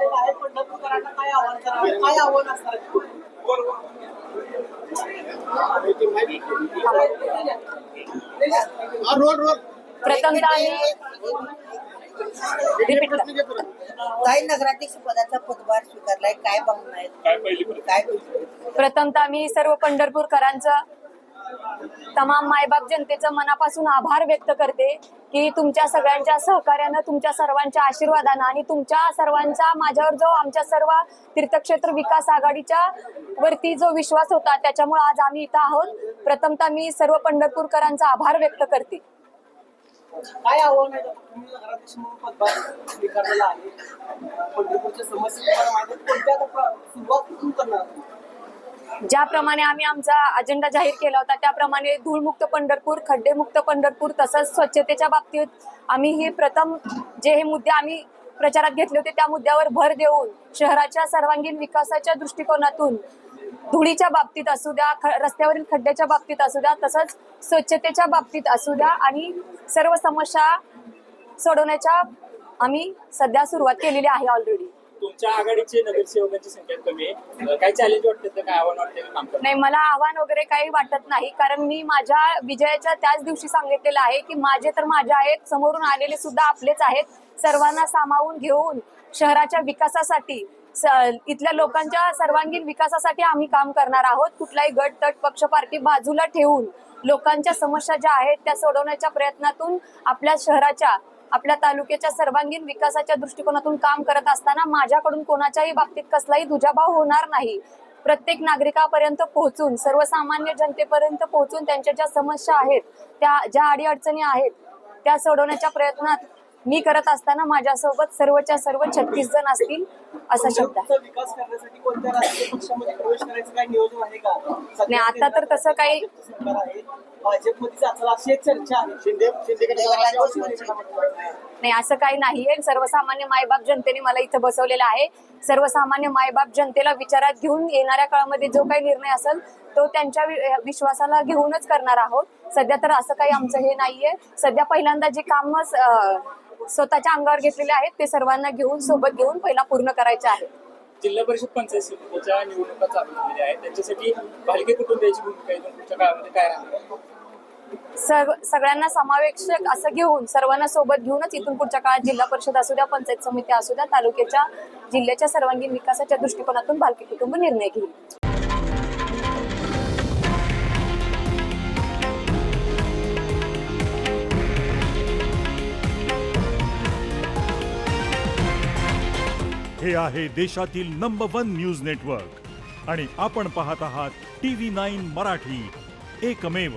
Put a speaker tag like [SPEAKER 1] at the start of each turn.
[SPEAKER 1] आलेला आहे पंढरपूरकरांना काय आव्हान करावं काय आव्हान असणार?
[SPEAKER 2] Road road.
[SPEAKER 3] प्रथमतः आम्ही रिपीट करा.
[SPEAKER 4] काही नगराध्यक्ष पदाचा पदभार स्वीकारलाय काय भावना आहेत?
[SPEAKER 5] काय पहिली गोष्ट?
[SPEAKER 4] काय
[SPEAKER 3] प्रथमतः मी सर्व पंढरपूरकरांचं तमाम मायबाप जनतेचं मनापासून आभार व्यक्त करते की तुमच्या सगळ्यांच्या सहकार्यानं तुमच्या सर्वांच्या आशीर्वादानं आणि तुमच्या सर्वांचा माझ्यावर जो आमच्या सर्व तीर्थक्षेत्र विकास आघाडीच्या वरती जो विश्वास होता त्याच्यामुळे आज आम्ही इथं आहोत. प्रथमतः मी सर्व पंढरपूरकरांचा आभार व्यक्त करते.
[SPEAKER 1] काय आव्हान आहे? पंढरपूरच्या समस्या तुम्हाला माहिती आहेत. कोणत्या आता प्र- सुरुवात कुठून करणार
[SPEAKER 3] ज्याप्रमाणे आम्ही आमचा अजेंडा जाहीर केला होता त्याप्रमाणे धूळमुक्त पंढरपूर खड्डेमुक्त पंढरपूर तसंच स्वच्छतेच्या बाबतीत आम्ही हे प्रथम जे हे मुद्दे आम्ही प्रचारात घेतले होते त्या मुद्द्यावर भर देऊन शहराच्या सर्वांगीण विकासाच्या दृष्टिकोनातून धुळीच्या बाबतीत असू द्या ख- रस्त्यावरील खड्ड्याच्या बाबतीत असू द्या तसंच स्वच्छतेच्या बाबतीत असू द्या आणि सर्व समस्या सोडवण्याच्या आम्ही सध्या सुरुवात केलेली आहे ऑलरेडी
[SPEAKER 5] तुमच्या आघाडीचे नगरसेवकांची संख्या कमी आहे. काय चॅलेंज वाटतं काय आव्हान वाटतं काम
[SPEAKER 3] नाही मला आव्हान वगैरे काही वाटत नाही. कारण मी माझ्या विजयाच्या त्याच दिवशी सांगितलेलं आहे की माझे तर माझे आहेत. समोरून आलेले सुद्धा आपलेच आहेत. सर्वांना सामावून घेऊन शहराच्या विकासासाठी इथल्या लोकांच्या सर्वांगीण विकासासाठी आम्ही काम करणार आहोत. कुठलाही गट तट पक्ष पार्टी बाजूला ठेवून लोकांच्या समस्या ज्या आहेत त्या सोडवण्याच्या प्रयत्नातून आपल्या शहराच्या आपल्या तालुक्याच्या सर्वांगीण विकासाच्या दृष्टिकोनातून काम करत असताना माझ्याकडून कोणाच्याही बाबतीत कसलाही दुजाभाव होणार नाही. प्रत्येक नागरिकापर्यंत पोहोचून सर्वसामान्य जनतेपर्यंत पोहोचून त्यांच्या ज्या समस्या आहेत त्या ज्या अडीअडचणी आहेत त्या सोडवण्याच्या प्रयत्नात मी करत असताना माझ्यासोबत सर्वच्या सर्व छत्तीस जण असतील असा शब्द नाही, आता तर तसं काही-
[SPEAKER 1] भाजपमध्ये जाचाल अशी एक चर्चा आहे. शिंदे शिंदेकडे
[SPEAKER 3] नाही असं काही नाहीये सर्वसामान्य मायबाप जनतेने मला इथं बसवलेलं आहे. सर्वसामान्य मायबाप जनतेला विचारात घेऊन येणाऱ्या काळामध्ये जो काही निर्णय असेल तो त्यांच्या वि- विश्वासाला घेऊनच करणार आहोत. सध्या तर असं काही आमचं हे नाहीये सध्या पहिल्यांदा जे काम स्वतःच्या अंगावर घेतलेले आहेत ते सर्वांना घेऊन सोबत घेऊन पहिला पूर्ण करायचे आहे.
[SPEAKER 5] जिल्हा परिषद पंचायत समितीच्या निवडणुका चालू झालेल्या आहेत. त्यांच्यासाठी भालके कुटुंबियाची भूमिका काळामध्ये काय राहणार?
[SPEAKER 3] सग सगळ्यांना समावेशक असं घेऊन सर्वांना सोबत घेऊनच इथून पुढच्या काळात जिल्हा परिषद असू द्या पंचायत समिती असू द्या तालुक्याच्या जिल्ह्याच्या सर्वांगीण विकासाच्या दृष्टिकोनातून भालके कुटुंब निर्णय घेईल.
[SPEAKER 6] हे आहे देशातील नंबर वन न्यूज नेटवर्क आणि आपण पाहत आहात टी व्ही नाईन मराठी. एकमेव.